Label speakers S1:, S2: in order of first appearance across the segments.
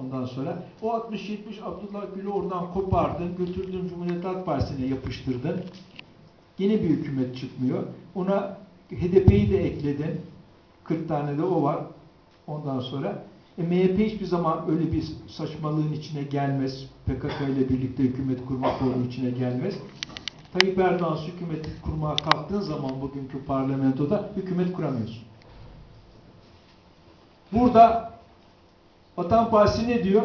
S1: Ondan sonra o 60-70 Abdullah Gül'ü oradan kopardın, götürdün Cumhuriyet Halk Partisi'ne yapıştırdın. Yine bir hükümet çıkmıyor. Ona HDP'yi de ekledin. 40 tane de o var. Ondan sonra e, MHP hiçbir zaman öyle bir saçmalığın içine gelmez. PKK ile birlikte hükümet kurma formu içine gelmez. Tayyip Erdoğan hükümet kurmaya kalktığın zaman bugünkü parlamentoda hükümet kuramıyorsun. Burada Vatan Partisi ne diyor?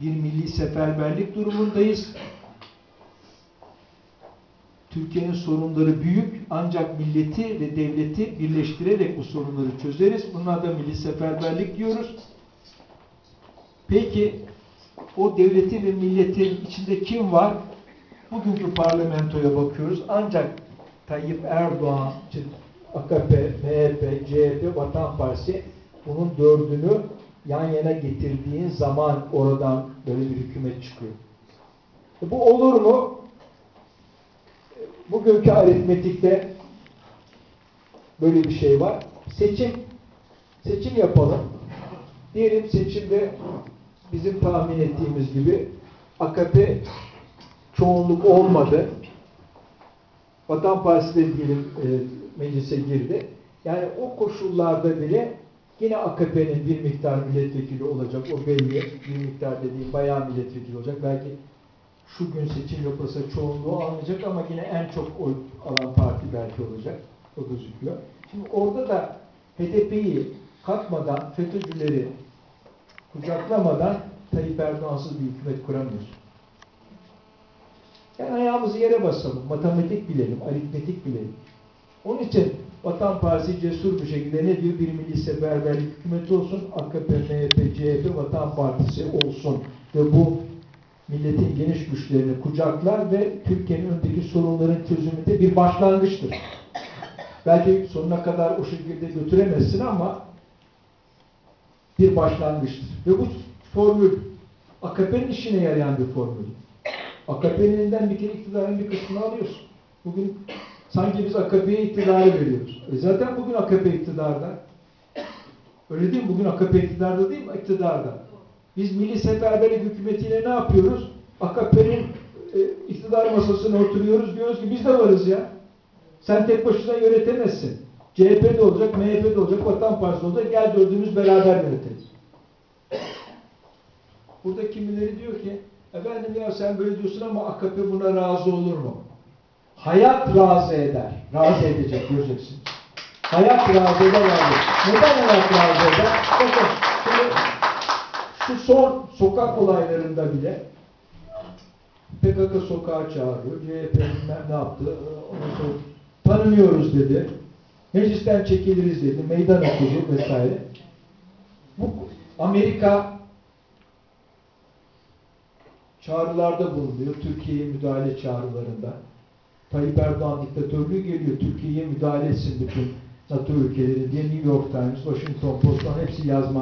S1: Bir milli seferberlik durumundayız. Türkiye'nin sorunları büyük ancak milleti ve devleti birleştirerek bu sorunları çözeriz. Buna da milli seferberlik diyoruz. Peki o devleti ve milletin içinde kim var? Bugünkü parlamentoya bakıyoruz. Ancak Tayyip Erdoğan, AKP, MHP, CHP, Vatan Partisi bunun dördünü yan yana getirdiğin zaman oradan böyle bir hükümet çıkıyor. E bu olur mu? Bugünkü aritmetikte böyle bir şey var. Seçim seçim yapalım. Diyelim seçimde bizim tahmin ettiğimiz gibi AKP çoğunluk olmadı. Vatan Partisi de diyelim e, meclise girdi. Yani o koşullarda bile yine AKP'nin bir miktar milletvekili olacak. O belli. Bir miktar dediğim bayağı milletvekili olacak. Belki şu gün seçim yapılsa çoğunluğu almayacak ama yine en çok oy alan parti belki olacak. O gözüküyor. Şimdi orada da HDP'yi katmadan, FETÖ'cüleri kucaklamadan Tayyip Erdoğan'sız bir hükümet kuramıyorsun. Yani ayağımızı yere basalım, matematik bilelim, aritmetik bilelim. Onun için Vatan Partisi cesur bir şekilde ne diyor? Bir milli seferberlik hükümeti olsun, AKP, MHP, CHP, Vatan Partisi olsun ve bu milletin geniş güçlerini kucaklar ve Türkiye'nin önündeki sorunların çözümünde bir başlangıçtır. Belki sonuna kadar o şekilde götüremezsin ama bir başlangıçtır. Ve bu formül AKP'nin işine yarayan bir formül. AKP'nin elinden bir kere iktidarın bir kısmını alıyorsun. Bugün sanki biz AKP'ye iktidarı veriyoruz. E zaten bugün AKP iktidarda. Öyle değil mi? Bugün AKP iktidarda değil mi? İktidarda. Biz Milli Seferberlik Hükümeti'yle ne yapıyoruz? AKP'nin e, iktidar masasına oturuyoruz. Diyoruz ki biz de varız ya. Sen tek başına yönetemezsin. CHP de olacak, MHP de olacak, Vatan Partisi olacak. Gel dördümüz beraber yönetiriz. Burada kimileri diyor ki efendim ya sen böyle diyorsun ama AKP buna razı olur mu? Hayat razı eder. Razı edecek göreceksin. Hayat razı eder yani. Neden hayat razı eder? Bakın şimdi şu son sokak olaylarında bile PKK sokağa çağırıyor. CHP ne yaptı. Ondan sonra tanımıyoruz dedi. Meclisten çekiliriz dedi. Meydan okudu vesaire. Bu Amerika çağrılarda bulunuyor. Türkiye'ye müdahale çağrılarında. Tayyip Erdoğan diktatörlüğü geliyor. Türkiye'ye müdahale etsin bütün NATO ülkeleri diye New York Times, Washington Post hepsi yazma